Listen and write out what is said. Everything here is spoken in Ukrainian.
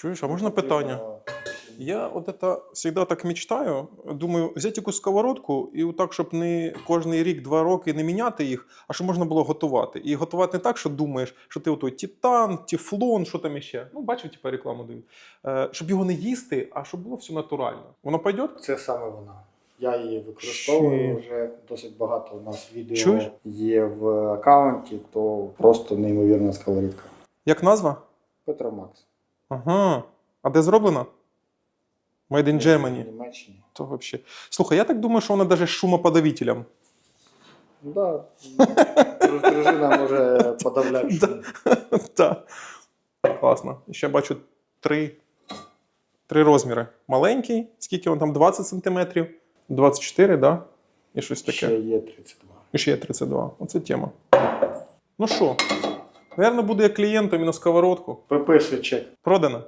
Чуєш, а можна питання? Я от это всегда так мечтаю. Думаю, взяти якусь сковородку і так, щоб не кожний рік, два роки не міняти їх, а щоб можна було готувати. І готувати не так, що думаєш, що ти отой титан, тефлон, що там іще. Ну, бачив, типа рекламу дають. Е, щоб його не їсти, а щоб було все натурально. Воно пойде? Це саме вона. Я її використовую Чи- вже досить багато. У нас відео Чуєш? є в аккаунті, то просто неймовірна сковорідка. Як назва? Петромакс. Ага. А де зроблено? Made in Germany. Німеччині. То вообще. Слухай, я так думаю, що вона навіть шумоподавителем. Ну да. Дружина може подавляти. Так. Класно. Ще бачу три, три розміри. Маленький, скільки він там? 20 см, 24, да? І щось таке. Ще є 32. І ще є 32. Оце тема. Ну що, Наверно, буду як клієнтом і на сковородку. Виписуй чек. Продано.